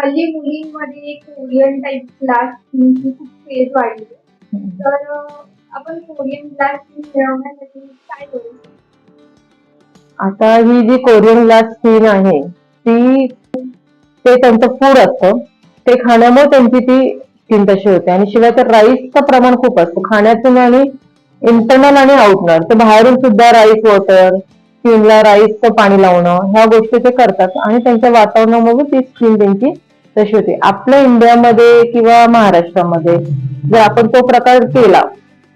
हल्ली मुलींमध्ये एक कोरियन टाइप क्लास खूप क्रेज वाढली तर आपण कोरियन क्लास मिळवण्यासाठी काय करू आता ही जी कोरियन ग्लास स्किन आहे ती ते त्यांचं फूड असतं. ते खाण्यामुळे त्यांची ती स्किन तशी होते. आणि शिवाय तर राईसचं प्रमाण खूप असतं. खाण्यातून आणि इंटरनल आणि आउटनल तर बाहेरून सुद्धा राईस वॉटर स्किनला राईसचं पाणी लावणं ह्या गोष्टी ते करतात. आणि त्यांच्या वातावरणामुळे ती स्किन त्यांची तशी होती. आपल्या इंडियामध्ये किंवा महाराष्ट्रामध्ये जर आपण तो प्रकार केला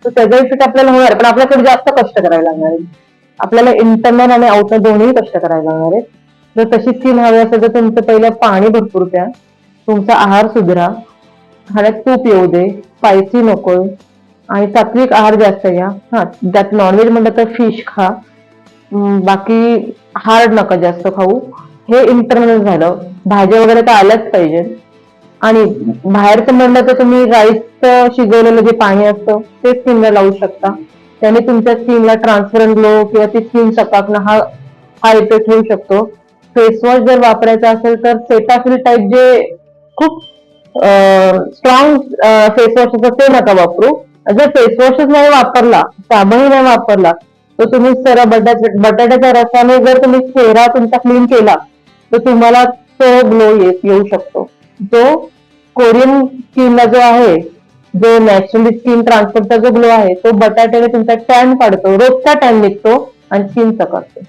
तर त्याचा इफेक्ट आपल्याला होणार. पण आपल्याकडे जास्त कष्ट करायला लागणार आहे आपल्याला इंटरनल आणि आउटर दोन्ही कष्ट करायला लागणार आहे जर तशी स्किन हवी असेल तर तुमचं पहिलं पाणी भरपूर प्या. तुमचा आहार सुधरा. खाण्यात तूप येऊ दे. स्पायसी नको. आणि सात्विक आहार जास्त घ्या हा त्यात नॉनव्हेज म्हणलं तर फिश खा. बाकी हार्ड नका जास्त खाऊ. हे इंटरनल झालं. भाज्या वगैरे तर आल्याच पाहिजे. आणि बाहेरचं म्हणलं तर तुम्ही राईसचं शिजवलेलं जे पाणी असतं ते स्किनला लावू शकता. त्याने तुमच्या स्किनला ट्रान्सफरंट ग्लो किंवा ती स्किन चकाकणं हा हा इफेक्ट होऊ शकतो. फेसवॉश जर वापरायचा असेल तर सेटाफिल टाईप जे खूप स्ट्रॉंग फेसवॉश असतं ते नका वापरू. जर फेसवॉशच नाही वापरला साबणही नाही वापरला तर तुम्ही सर बटाट्याच्या रसाने जर तुम्ही चेहरा तुमचा क्लीन केला तर तुम्हाला तो ग्लो येऊ शकतो. जो कोरियन स्किनला जो आहे जो नॅचरली स्किन ट्रान्सफरचा जो ग्लो आहे तो बटाट्याने तुमचा टॅन काढतो रोजचा टॅन निघतो आणि स्किन चकाकते